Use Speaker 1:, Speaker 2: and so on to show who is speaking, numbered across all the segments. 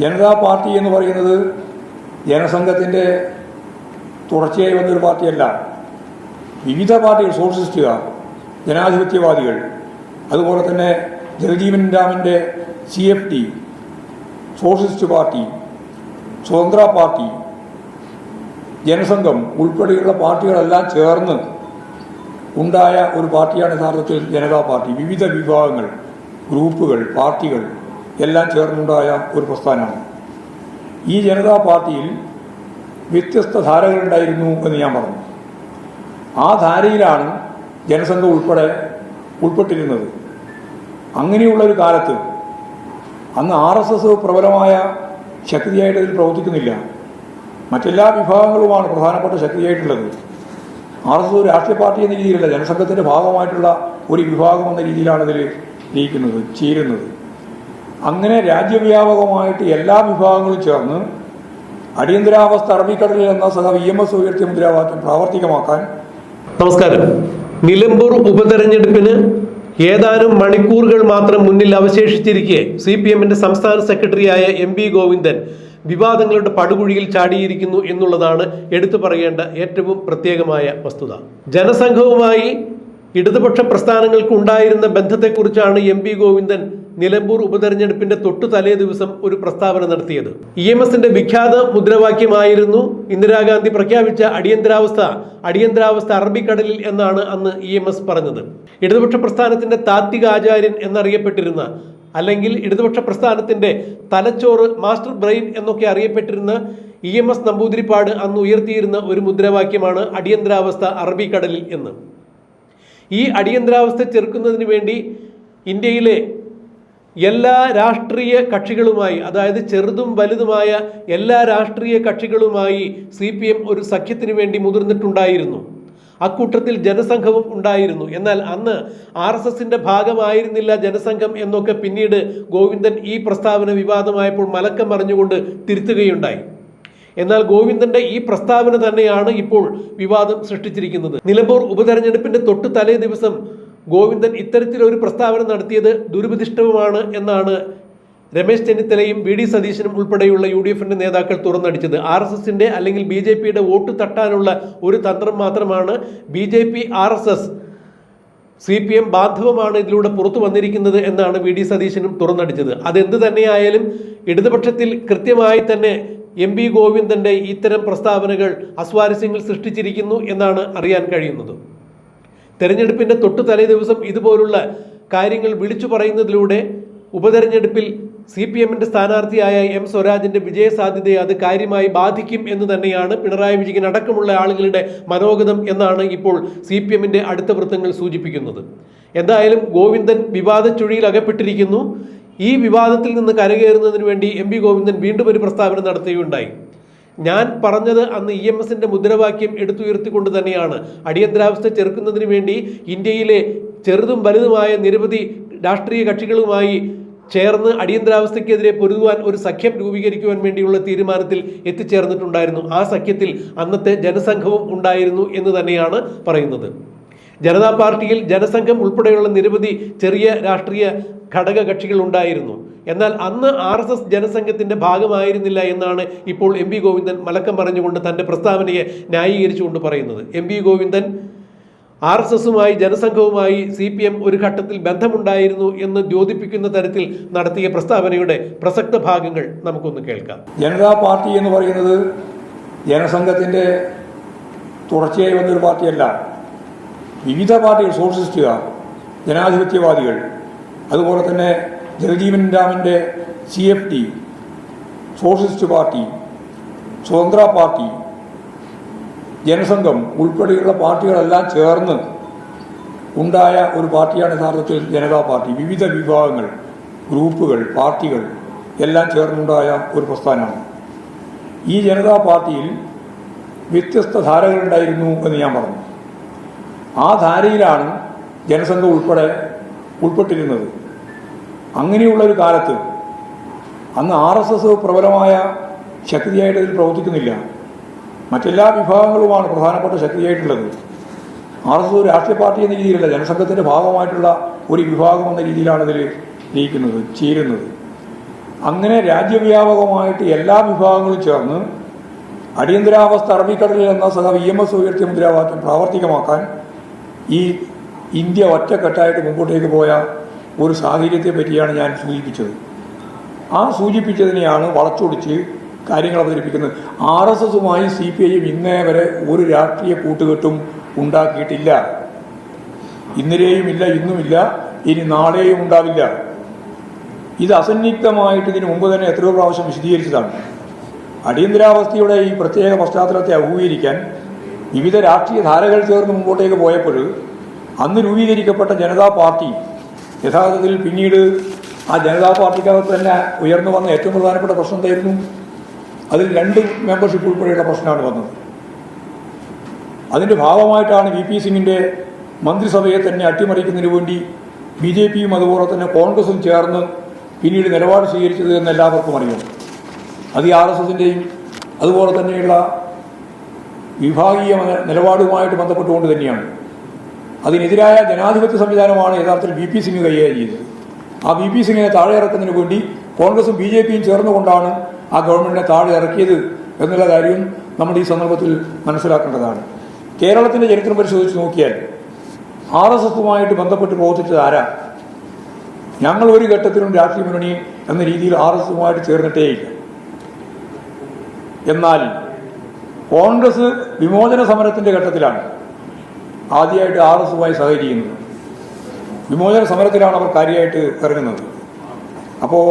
Speaker 1: Janata party എന്ന് പറയുന്നത് ജനസംഘത്തിന്റെ തുടർച്ചയായി വന്നൊരു പാർട്ടിയല്ല. വിവിധ പാർട്ടികൾ സോഷ്യലിസ്റ്റുകാർ ജനാധിപത്യവാദികൾ അതുപോലെ തന്നെ ജഗജീവൻ രാമന്റെ C F T socialist party Swatantra party Jana Sangh ഉൾപ്പെടെയുള്ള പാർട്ടികളെല്ലാം ചേർന്ന് ഉണ്ടായ ഒരു പാർട്ടിയാണ് യഥാർത്ഥത്തിൽ ജനതാ പാർട്ടി. വിവിധ വിഭാഗങ്ങൾ ഗ്രൂപ്പുകൾ പാർട്ടികൾ എല്ലാം ചേർന്നുണ്ടായ ഒരു പ്രസ്ഥാനമാണ്. ഈ ജനതാ പാർട്ടിയിൽ വ്യത്യസ്ത ധാരകളുണ്ടായിരുന്നു എന്ന് ഞാൻ പറഞ്ഞു. ആ ധാരയിലാണ് ജനസംഘം ഉൾപ്പെടെ ഉൾപ്പെട്ടിരുന്നത്. അങ്ങനെയുള്ളൊരു കാലത്ത് അന്ന് ആർ എസ് എസ് പ്രബലമായ ശക്തിയായിട്ട് ഇതിൽ പ്രവർത്തിക്കുന്നില്ല. മറ്റെല്ലാ വിഭാഗങ്ങളുമാണ് പ്രധാനപ്പെട്ട ശക്തിയായിട്ടുള്ളത്. ആർ എസ് എസ് ഒരു രാഷ്ട്രീയ പാർട്ടി എന്ന രീതിയിലല്ല ജനസംഘത്തിന്റെ ഭാഗമായിട്ടുള്ള ഒരു വിഭാഗം എന്ന രീതിയിലാണ് ഇതിൽ നീക്കുന്നത് ചേരുന്നത്. അങ്ങനെ രാജ്യവ്യാപകമായിട്ട് എല്ലാ വിഭാഗങ്ങളും ചേർന്ന് അടിയന്തരാവസ്ഥ അറബിക്കടലിൽ എന്ന സഹ വി എം എസ് ഉയർത്തിയ മുദ്രാവാക്യം പ്രാവർത്തികമാക്കാൻ
Speaker 2: നമസ്കാരം. നിലമ്പൂർ ഉപതെരഞ്ഞെടുപ്പിന് ഏതാനും മണിക്കൂറുകൾ മാത്രം മുന്നിൽ അവശേഷിച്ചിരിക്കെ സി പി എമ്മിന്റെ സംസ്ഥാന സെക്രട്ടറിയായ എം വി ഗോവിന്ദൻ വിവാദങ്ങളുടെ പടുകുഴിയിൽ ചാടിയിരിക്കുന്നു എന്നുള്ളതാണ് എടുത്തു പറയേണ്ട ഏറ്റവും പ്രത്യേകമായ വസ്തുത. ജനസംഘവുമായി ഇടതുപക്ഷ പ്രസ്ഥാനങ്ങൾക്ക് ഉണ്ടായിരുന്ന ബന്ധത്തെക്കുറിച്ചാണ് എം പി ഗോവിന്ദൻ നിലമ്പൂർ ഉപതെരഞ്ഞെടുപ്പിന്റെ തൊട്ടു തലേ ദിവസം ഒരു പ്രസ്താവന നടത്തിയത്. ഇ എം എസിന്റെ വിഖ്യാത മുദ്രാവാക്യമായിരുന്നു ഇന്ദിരാഗാന്ധി പ്രഖ്യാപിച്ച അടിയന്തരാവസ്ഥ അടിയന്തരാവസ്ഥ അറബിക്കടലിൽ എന്നാണ് അന്ന് ഇ എം എസ് പറഞ്ഞത്. ഇടതുപക്ഷ പ്രസ്ഥാനത്തിന്റെ താത്വിക ആചാര്യൻ എന്നറിയപ്പെട്ടിരുന്ന അല്ലെങ്കിൽ ഇടതുപക്ഷ പ്രസ്ഥാനത്തിന്റെ തലച്ചോറ് മാസ്റ്റർ ബ്രെയിൻ എന്നൊക്കെ അറിയപ്പെട്ടിരുന്ന ഇ എം എസ് നമ്പൂതിരിപ്പാട് അന്ന് ഉയർത്തിയിരുന്ന ഒരു മുദ്രാവാക്യമാണ് അടിയന്തരാവസ്ഥ അറബിക്കടലിൽ എന്ന്. ഈ അടിയന്തരാവസ്ഥ ചെറുക്കുന്നതിന് വേണ്ടി ഇന്ത്യയിലെ എല്ലാ രാഷ്ട്രീയ കക്ഷികളുമായി അതായത് ചെറുതും വലുതുമായ എല്ലാ രാഷ്ട്രീയ കക്ഷികളുമായി സി പി എം ഒരു സഖ്യത്തിന് വേണ്ടി മുതിർന്നിട്ടുണ്ടായിരുന്നു. അക്കൂട്ടത്തിൽ ജനസംഘവും ഉണ്ടായിരുന്നു. എന്നാൽ അന്ന് ആർ എസ് എസിന്റെ ഭാഗമായിരുന്നില്ല ജനസംഘം എന്നൊക്കെ പിന്നീട് ഗോവിന്ദൻ ഈ പ്രസ്താവന വിവാദമായപ്പോൾ മലക്കം മറിഞ്ഞുകൊണ്ട് തിരുത്തുകയുണ്ടായി. എന്നാൽ ഗോവിന്ദന്റെ ഈ പ്രസ്താവന തന്നെയാണ് ഇപ്പോൾ വിവാദം സൃഷ്ടിച്ചിരിക്കുന്നത്. നിലമ്പൂർ ഉപതെരഞ്ഞെടുപ്പിന്റെ തൊട്ട് തലേ ദിവസം ഗോവിന്ദൻ ഇത്തരത്തിലൊരു പ്രസ്താവന നടത്തിയത് ദുരുപതിഷ്ഠവുമാണ് എന്നാണ് രമേശ് ചെന്നിത്തലയും വി ഡി സതീശനും ഉൾപ്പെടെയുള്ള യു ഡി എഫിന്റെ നേതാക്കൾ തുറന്നടിച്ചത്. ആർ എസ് എസിന്റെ അല്ലെങ്കിൽ ബി ജെ പിയുടെ വോട്ട് തട്ടാനുള്ള ഒരു തന്ത്രം മാത്രമാണ് B J P R S S C P M ബാന്ധവമാണ് ഇതിലൂടെ പുറത്തു വന്നിരിക്കുന്നത് എന്നാണ് വി ഡി സതീശനും തുറന്നടിച്ചത്. അതെന്ത് തന്നെയായാലും ഇടതുപക്ഷത്തിൽ കൃത്യമായി തന്നെ എം പി ഗോവിന്ദന്റെ ഇത്തരം പ്രസ്താവനകൾ അസ്വാരസ്യങ്ങൾ സൃഷ്ടിച്ചിരിക്കുന്നു എന്നാണ് അറിയാൻ കഴിയുന്നത്. തെരഞ്ഞെടുപ്പിന്റെ തൊട്ടു തലേ ദിവസം ഇതുപോലുള്ള കാര്യങ്ങൾ വിളിച്ചു പറയുന്നതിലൂടെ ഉപതെരഞ്ഞെടുപ്പിൽ സി പി എമ്മിന്റെ സ്ഥാനാർത്ഥിയായ എം സ്വരാജിന്റെ വിജയസാധ്യതയെ അത് കാര്യമായി ബാധിക്കും എന്ന് തന്നെയാണ് പിണറായി വിജയൻ അടക്കമുള്ള ആളുകളുടെ മനോഗതം എന്നാണ് ഇപ്പോൾ സി പി എമ്മിന്റെ അടുത്ത വൃത്തങ്ങൾ സൂചിപ്പിക്കുന്നത്. എന്തായാലും ഗോവിന്ദൻ വിവാദ ചുഴിയിൽ അകപ്പെട്ടിരിക്കുന്നു. ഈ വിവാദത്തിൽ നിന്ന് കരകയറുന്നതിന് വേണ്ടി എം പി ഗോവിന്ദൻ വീണ്ടും ഒരു പ്രസ്താവന നടത്തുകയുണ്ടായി. ഞാൻ പറഞ്ഞത് അന്ന് ഇ എം എസിന്റെ മുദ്രാവാക്യം എടുത്തുയർത്തിക്കൊണ്ട് തന്നെയാണ്. അടിയന്തരാവസ്ഥ ചെറുക്കുന്നതിന് വേണ്ടി ഇന്ത്യയിലെ ചെറുതും വലുതുമായ നിരവധി രാഷ്ട്രീയ കക്ഷികളുമായി ചേർന്ന് അടിയന്തരാവസ്ഥയ്ക്കെതിരെ പൊരുതുവാൻ ഒരു സഖ്യം രൂപീകരിക്കുവാൻ വേണ്ടിയുള്ള തീരുമാനത്തിൽ എത്തിച്ചേർന്നിട്ടുണ്ടായിരുന്നു. ആ സഖ്യത്തിൽ അന്നത്തെ ജനസംഘവും ഉണ്ടായിരുന്നു എന്ന് തന്നെയാണ് പറയുന്നത്. ജനതാ പാർട്ടിയിൽ ജനസംഘം ഉൾപ്പെടെയുള്ള നിരവധി ചെറിയ രാഷ്ട്രീയ ഘടക കക്ഷികൾ ഉണ്ടായിരുന്നു. എന്നാൽ അന്ന് ആർ എസ് എസ് ജനസംഘത്തിന്റെ ഭാഗമായിരുന്നില്ല എന്നാണ് ഇപ്പോൾ എം പി ഗോവിന്ദൻ മലക്കം പറഞ്ഞുകൊണ്ട് തന്റെ പ്രസ്താവനയെ ന്യായീകരിച്ചുകൊണ്ട് പറയുന്നത്. M P Govindan R S എസുമായി ജനസംഘവുമായി സി പി എം ഒരു ഘട്ടത്തിൽ ബന്ധമുണ്ടായിരുന്നു എന്ന് ദ്യോതിപ്പിക്കുന്ന തരത്തിൽ നടത്തിയ പ്രസ്താവനയുടെ പ്രസക്ത ഭാഗങ്ങൾ നമുക്കൊന്ന് കേൾക്കാം.
Speaker 1: ജനതാ പാർട്ടി എന്ന് പറയുന്നത് ജനസംഘത്തിന്റെ തുടർച്ചയായി വന്നൊരു പാർട്ടിയല്ല. വിവിധ പാർട്ടികൾ സോഷ്യലിസ്റ്റുകാർ ജനാധിപത്യവാദികൾ അതുപോലെ തന്നെ ജഗജീവൻ രാമന്റെ C F T socialist party Swatantra party Jana Sangh ഉൾപ്പെടെയുള്ള പാർട്ടികളെല്ലാം ചേർന്ന് ഉണ്ടായ ഒരു പാർട്ടിയാണ് യഥാർത്ഥത്തിൽ ജനതാ പാർട്ടി. വിവിധ വിഭാഗങ്ങൾ ഗ്രൂപ്പുകൾ പാർട്ടികൾ എല്ലാം ചേർന്നുണ്ടായ ഒരു പ്രസ്ഥാനമാണ്. ഈ ജനതാ പാർട്ടിയിൽ വ്യത്യസ്ത ധാരകളുണ്ടായിരുന്നു എന്ന് ഞാൻ പറഞ്ഞു. ആ ധാരയിലാണ് ജനസംഘം ഉൾപ്പെടെ ഉൾപ്പെട്ടിരുന്നത്. അങ്ങനെയുള്ളൊരു കാലത്ത് അന്ന് ആർ എസ് എസ് പ്രബലമായ ശക്തിയായിട്ട് ഇതിൽ പ്രവർത്തിക്കുന്നില്ല. മറ്റെല്ലാ വിഭാഗങ്ങളുമാണ് പ്രധാനപ്പെട്ട ശക്തിയായിട്ടുള്ളത്. ആർ എസ് എസ് ഒരു രാഷ്ട്രീയ പാർട്ടി എന്ന രീതിയിലല്ല ജനസംഘത്തിന്റെ ഭാഗമായിട്ടുള്ള ഒരു വിഭാഗം എന്ന രീതിയിലാണ് ഇതിൽ നീക്കുന്നത് ചേരുന്നത്. അങ്ങനെ രാജ്യവ്യാപകമായിട്ട് എല്ലാ വിഭാഗങ്ങളും ചേർന്ന് അടിയന്തരാവസ്ഥ അറബിക്കടലിൽ എന്ന സഹ ഇ എം എസ് ഉയർത്തിയ മുദ്രാവാക്യം പ്രാവർത്തികമാക്കാൻ ഈ ഇന്ത്യ ഒറ്റക്കെട്ടായിട്ട് മുമ്പോട്ടേക്ക് പോയ ഒരു സാഹചര്യത്തെ പറ്റിയാണ് ഞാൻ സൂചിപ്പിച്ചത്. ആ സൂചിപ്പിച്ചതിനെയാണ് വളച്ചൊടിച്ച് കാര്യങ്ങൾ അവതരിപ്പിക്കുന്നത്. ആർ എസ് എസുമായി സി പി ഐയും ഇന്നേ വരെ ഒരു രാഷ്ട്രീയ കൂട്ടുകെട്ടും ഉണ്ടാക്കിയിട്ടില്ല. ഇന്നലെയും ഇല്ല ഇന്നുമില്ല ഇനി നാളെയും ഉണ്ടാവില്ല. ഇത് അസന്നിഗ്ധമായിട്ട് ഇതിനു മുമ്പ് തന്നെ എത്രയോ പ്രാവശ്യം വിശദീകരിച്ചതാണ്. അടിയന്തരാവസ്ഥയുടെ ഈ പ്രത്യേക പശ്ചാത്തലത്തെ അഭിമുഖീകരിക്കാൻ വിവിധ രാഷ്ട്രീയ ധാരകൾ ചേർന്ന് മുമ്പോട്ടേക്ക് പോയപ്പോൾ അന്ന് രൂപീകരിക്കപ്പെട്ട ജനതാ പാർട്ടി യഥാർത്ഥത്തിൽ പിന്നീട് ആ ജനതാ പാർട്ടിക്കകത്ത് തന്നെ ഉയർന്നു വന്ന ഏറ്റവും പ്രധാനപ്പെട്ട പ്രശ്നം എന്തായിരുന്നു? അതിൽ രണ്ട് മെമ്പർഷിപ്പ് ഉൾപ്പെടെയുള്ള പ്രശ്നമാണ് വന്നത്. അതിന്റെ ഭാഗമായിട്ടാണ് വി പി സിംഗിന്റെ മന്ത്രിസഭയെ തന്നെ അട്ടിമറിക്കുന്നതിന് വേണ്ടി ബി ജെ പിയും അതുപോലെ തന്നെ കോൺഗ്രസും ചേർന്ന് പിന്നീട് നിലപാട് സ്വീകരിച്ചത് എന്ന് എല്ലാവർക്കും അറിയാം. അത് ആർ എസ് എസിന്റെയും അതുപോലെ തന്നെയുള്ള വിഭാഗീയ നിലപാടുമായിട്ട് ബന്ധപ്പെട്ടുകൊണ്ട് തന്നെയാണ്. അതിനെതിരായ ജനാധിപത്യ സംവിധാനമാണ് യഥാർത്ഥത്തിൽ ബി പി സിംഗ് കൈകാര്യം ചെയ്തത്. ആ ബി പി സിംഗിനെ താഴെ ഇറക്കുന്നതിന് വേണ്ടി കോൺഗ്രസും ബി ജെ പിയും ചേർന്നുകൊണ്ടാണ് ആ ഗവൺമെന്റിനെ താഴെ ഇറക്കിയത് എന്നുള്ള കാര്യം നമ്മൾ ഈ സന്ദർഭത്തിൽ മനസ്സിലാക്കേണ്ടതാണ്. കേരളത്തിന്റെ ചരിത്രം പരിശോധിച്ച് നോക്കിയാൽ ആർ എസ് എസുമായിട്ട് ബന്ധപ്പെട്ട് പ്രവർത്തിച്ചത് ആരാ? ഞങ്ങൾ ഒരു ഘട്ടത്തിലും രാഷ്ട്രീയ മുന്നണി എന്ന രീതിയിൽ ആർ എസ് എസുമായിട്ട് ചേർന്നിട്ടേയില്ല. എന്നാൽ കോൺഗ്രസ് വിമോചന സമരത്തിന്റെ ഘട്ടത്തിലാണ് ആദ്യമായിട്ട് ആർ എസ് എസുമായി സഹകരിക്കുന്നത്. വിമോചന സമരത്തിലാണ് അവർ കാര്യമായിട്ട് ഇറങ്ങുന്നത്. അപ്പോൾ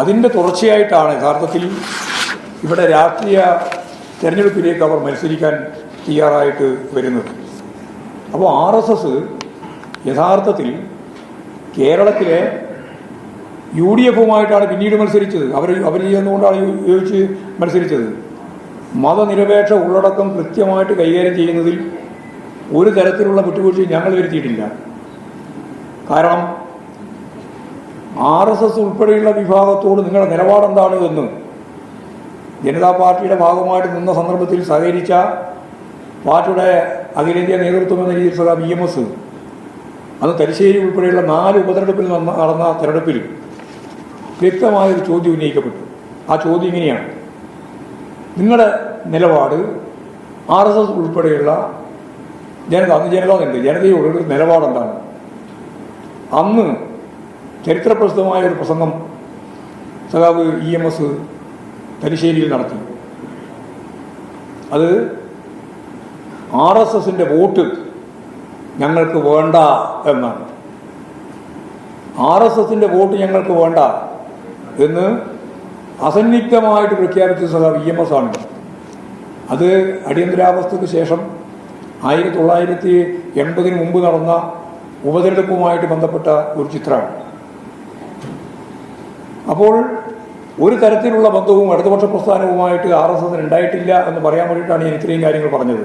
Speaker 1: അതിന്റെ തുടർച്ചയായിട്ടാണ് യഥാർത്ഥത്തിൽ ഇവിടെ രാഷ്ട്രീയ തെരഞ്ഞെടുപ്പിലേക്ക് അവർ മത്സരിക്കാൻ തയ്യാറായിട്ട് വരുന്നത്. അപ്പോൾ ആർ എസ് എസ് യഥാർത്ഥത്തിൽ കേരളത്തിലെ യു ഡി എഫുമായിട്ടാണ് പിന്നീട് മത്സരിച്ചത്. അവർ അവർ ചെയ്യുന്നതുകൊണ്ടാണ് യോജിച്ച് മത്സരിച്ചത്. മതനിരപേക്ഷ ഉള്ളടക്കം കൃത്യമായിട്ട് കൈകാര്യം ചെയ്യുന്നതിൽ ഒരു തരത്തിലുള്ള വിട്ടുവീഴ്ചയും ഞങ്ങൾ വരുത്തിയിട്ടില്ല. കാരണം ആർ എസ് എസ് ഉൾപ്പെടെയുള്ള വിഭാഗത്തോട് നിങ്ങളുടെ നിലപാടെന്താണ് എന്ന് ജനതാ പാർട്ടിയുടെ ഭാഗമായിട്ട് നിന്ന സന്ദർഭത്തിൽ സഹകരിച്ച പാർട്ടിയുടെ അഖിലേന്ത്യാ നേതൃത്വം എന്ന രീതിയിൽ സദാ ബി എം എസ് അന്ന് തലശ്ശേരി ഉൾപ്പെടെയുള്ള നാല് ഉപതെരഞ്ഞെടുപ്പിൽ നടന്ന തെരഞ്ഞെടുപ്പിൽ വ്യക്തമായൊരു ചോദ്യം ഉന്നയിക്കപ്പെട്ടു. ആ ചോദ്യം ഇങ്ങനെയാണ്. നിങ്ങളുടെ നിലപാട് ആർ എസ് എസ് ഉൾപ്പെടെയുള്ള ജനത അന്ന് ജനത ഉണ്ട് ജനതയോട് നിലപാടെന്താണ്? അന്ന് ചരിത്രപ്രസിദ്ധമായ ഒരു പ്രസംഗം സഖാവ് ഇ എം എസ് തലശ്ശേരിയിൽ നടത്തി. അത് ആർ എസ് എസിന്റെ വോട്ട് ഞങ്ങൾക്ക് വേണ്ട എന്നാണ്. ആർ എസ് എസിന്റെ വോട്ട് ഞങ്ങൾക്ക് വേണ്ട എന്ന് അസന്നിഗ്ധമായിട്ട് പ്രഖ്യാപിച്ച സഭ ഇ എം എസ് ആണ് അത് അടിയന്തരാവസ്ഥയ്ക്ക് ശേഷം ആയിരത്തി തൊള്ളായിരത്തി എൺപതിന് മുമ്പ് നടന്ന ഉപതെരഞ്ഞെടുപ്പുമായിട്ട് ബന്ധപ്പെട്ട ഒരു ചിത്രമാണ്. അപ്പോൾ ഒരു തരത്തിലുള്ള ബന്ധവും ഇടതുപക്ഷ പ്രസ്ഥാനവുമായിട്ട് ആർ എസ് എസിന് ഉണ്ടായിട്ടില്ല എന്ന് പറയാൻ വേണ്ടിയിട്ടാണ് ഞാൻ ഇത്രയും കാര്യങ്ങൾ പറഞ്ഞത്.